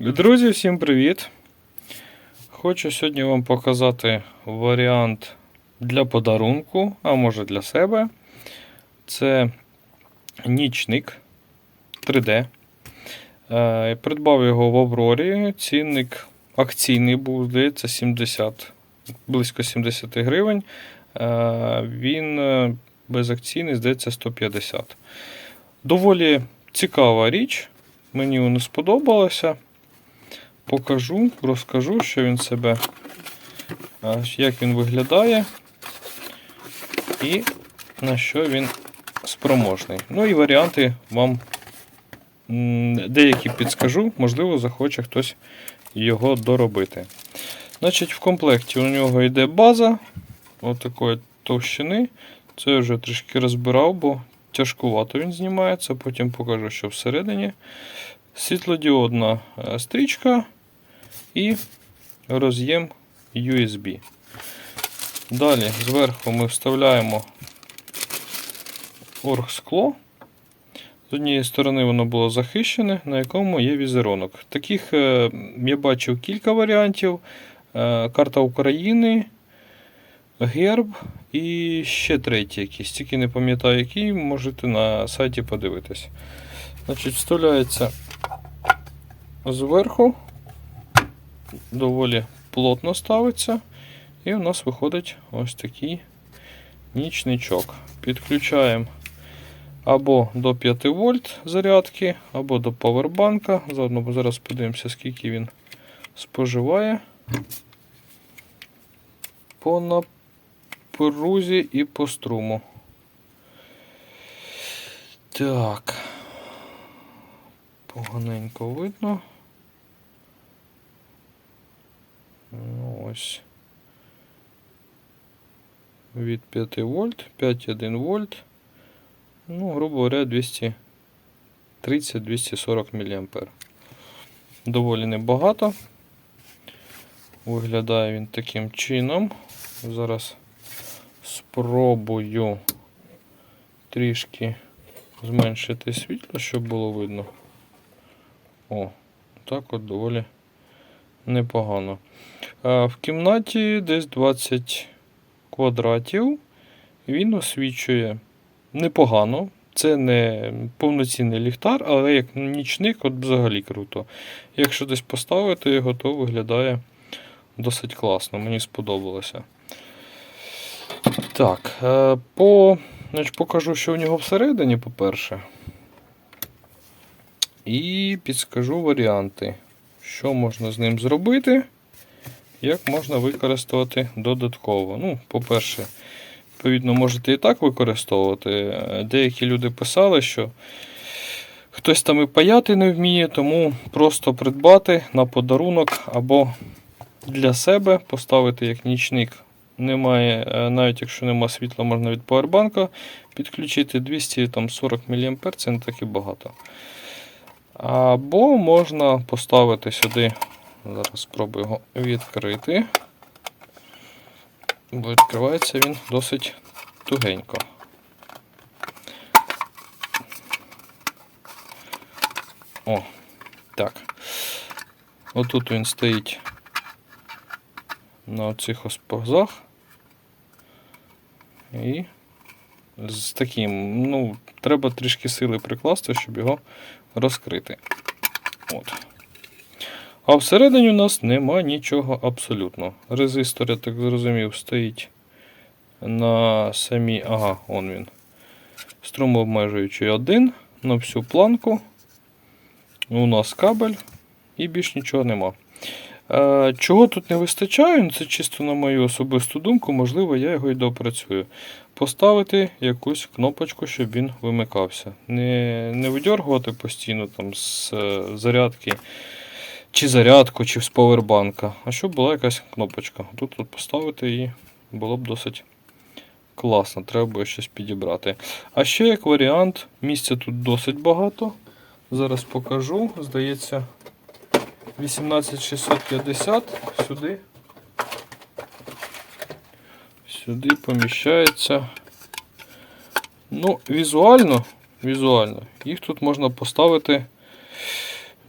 Друзі, всім привіт! Хочу сьогодні вам показати варіант для подарунку, а може для себе. Це нічник 3D. Е, Придбав його в Аврорі. Цінник акційний був, здається, 70, близько 70 гривень. Е, Він е, безакційний, здається, 150. Доволі цікава річ. Мені воно сподобалося. Покажу, розкажу, що він себе, як він виглядає і на що він спроможний. Ну і варіанти вам деякі підскажу, можливо, захоче хтось його доробити. Значить, в комплекті у нього йде база отакої товщини. Це я вже трішки розбирав, бо тяжкувато він знімається. Потім покажу, що всередині. Світлодіодна е, стрічка і роз'єм USB. Далі зверху ми вставляємо оргскло. З однієї сторони воно було захищене, на якому є візерунок. Таких е, я бачив кілька варіантів. Е, Карта України, герб і ще третій якийсь. Тільки не пам'ятаю, який, можете на сайті подивитись. Значить, вставляється зверху, доволі плотно ставиться. І у нас виходить ось такий нічничок. Підключаємо або до 5 вольт зарядки, або до павербанка. Заодно зараз подивимося, скільки він споживає по напрузі і по струму. Так. Поганенько видно. Ну, ось. Від 5 вольт, 5,1 вольт. Ну, грубо говоря, 230-240 мА. Доволі небагато. Виглядає він таким чином. Зараз спробую трішки зменшити світло, щоб було видно. О, так от доволі непогано. А в кімнаті десь 20 квадратів. Він освічує непогано. Це не повноцінний ліхтар, але як нічник, от взагалі круто. Якщо десь поставити його, то виглядає досить класно. Мені сподобалося. Так, е, по, значить, покажу, що у нього всередині, по-перше. І підскажу варіанти, що можна з ним зробити, як можна використовувати додатково. Ну, по-перше, відповідно, можете і так використовувати. Деякі люди писали, що хтось там і паяти не вміє, тому просто придбати на подарунок або для себе поставити як нічник. Немає, е, навіть якщо немає світла, можна від павербанка підключити 240 мА, це не так і багато. Або можна поставити сюди, зараз спробую його відкрити. Бо відкривається він досить тугенько. О, так. Отут він стоїть на оцих ось пазах. І з таким, ну, треба трішки сили прикласти, щоб його розкрити. От. А всередині у нас нема нічого абсолютно. Резистор, я так зрозумів, стоїть на самій. Ага, он він. Струмообмежуючий один на всю планку. У нас кабель і більш нічого нема. Е, Чого тут не вистачає, ну, це чисто на мою особисту думку, можливо, я його і допрацюю. Поставити якусь кнопочку, щоб він вимикався. Не не видергувати постійно там з е, зарядки, чи зарядку, чи з повербанка, а щоб була якась кнопочка. Тут от поставити її було б досить класно, треба буде щось підібрати. А ще як варіант, місця тут досить багато. Зараз покажу. Здається, 18650 сюди. Сюди поміщається. Ну, візуально, візуально, їх тут можна поставити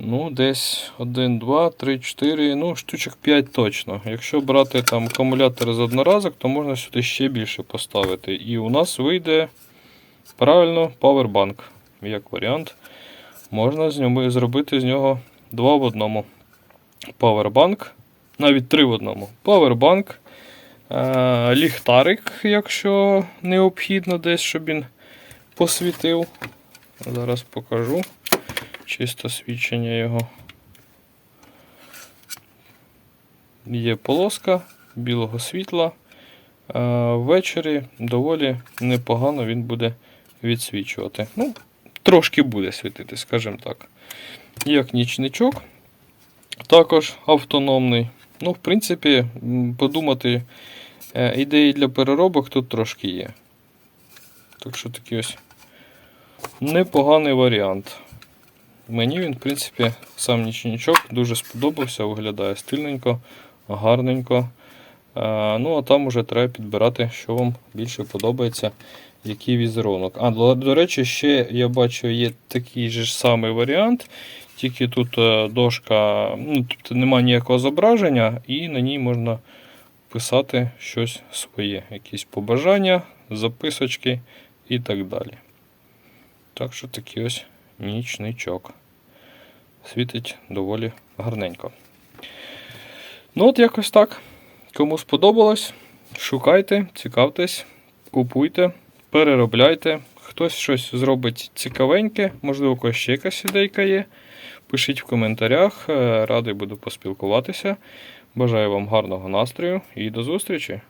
Ну, десь 1, 2, 3, 4, ну, штучок 5 точно. Якщо брати там акумулятор з одноразок, то можна сюди ще більше поставити. І у нас вийде правильно павербанк. Як варіант. Можна з нього, зробити з нього 2 в одному. Павербанк, навіть 3 в одному. Павербанк, е- ліхтарик, якщо необхідно десь, щоб він посвітив. Зараз покажу чисто свідчення його. Є полоска білого світла. Е, Ввечері доволі непогано він буде відсвічувати. Ну, трошки буде світити, скажімо так. Як нічничок, також автономний. Ну, в принципі, подумати, е, ідеї для переробок тут трошки є. Так що такий ось непоганий варіант. Мені він, в принципі, сам нічничок дуже сподобався, виглядає стильненько, гарненько. Е, Ну, а там уже треба підбирати, що вам більше подобається, який візерунок. А, до, речі, ще я бачу, є такий же ж самий варіант, тільки тут е, дошка, ну, тобто немає ніякого зображення, і на ній можна писати щось своє, якісь побажання, записочки і так далі. Так що такий ось нічничок. Світить доволі гарненько. Ну, от якось так. Кому сподобалось, шукайте, цікавтесь, купуйте, переробляйте. Хтось щось зробить цікавеньке, можливо, когось ще якась ідейка є. Пишіть в коментарях, е, радий буду поспілкуватися. Бажаю вам гарного настрою і до зустрічі!